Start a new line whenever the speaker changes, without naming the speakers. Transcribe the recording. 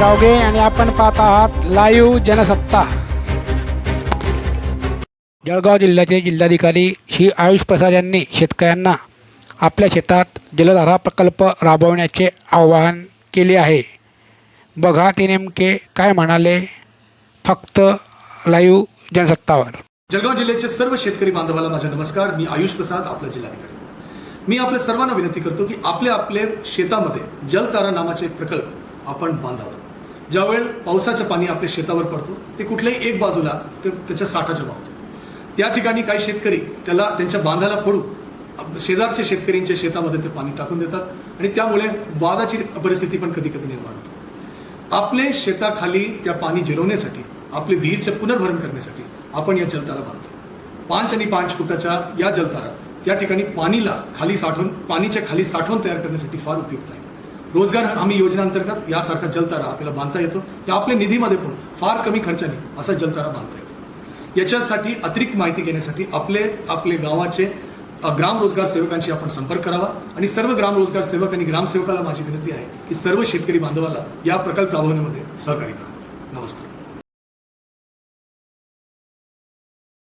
रावगे आणि आपण पाहत आहात लाईव्ह जनसत्ता. जळगाव जिल्ह्याचे जिल्हाधिकारी श्री आयुष प्रसाद यांनी शेतकऱ्यांना आपल्या शेतात जलधारा प्रकल्प राबवण्याचे आवाहन केले आहे. बघा ते नेमके काय म्हणाले फक्त लाईव्ह जनसत्तावर.
जळगाव जिल्ह्याचे सर्व शेतकरी बांधवाला माझा नमस्कार. मी आयुष प्रसाद आपला जिल्हाधिकारी. मी आपल्या सर्वांना विनंती करतो की आपल्या आपल्या शेतामध्ये जलतारा नावाचे एक प्रकल्प आपण बांधावा. ज्यावेळेस पावसाचं पाणी आपल्या शेतावर पडतो ते कुठल्याही एक बाजूला ते त्याच्या साठा जमा त्या ठिकाणी काही शेतकरी त्याला त्यांच्या बांधाला फोडून शेजारच्या शेतकऱ्यांच्या शेतामध्ये ते पाणी टाकून देतात आणि त्यामुळे वादाची परिस्थिती पण कधी कधी निर्माण होते. आपले शेताखाली त्या पाणी जिरवण्यासाठी आपले विहीरचं पुनर्भरण करण्यासाठी आपण या जलतारा बांधतो. पाच आणि पाच फुटाच्या या जलतारा त्या ठिकाणी पाणीला खाली साठवून पाणीच्या खाली साठवण तयार करण्यासाठी फार उपयुक्त आहे. रोजगार हमी योजनेअंतर्गत यासारखा जलतारा आपल्याला बांधता येतो. या आपल्या निधीमध्ये पण फार कमी खर्चाने असा जलतारा बांधता येतो. याच्यासाठी अतिरिक्त माहिती घेण्यासाठी आपले आपले गावाचे ग्रामरोजगार ग्राम रोजगार सेवकांशी आपण संपर्क करावा. आणि सर्व ग्राम रोजगार सेवक आणि ग्रामसेवकाला माझी विनंती आहे की सर्व शेतकरी बांधवाला या प्रकल्प राबवण्यामध्ये सहकार्य करावं नमस्कार.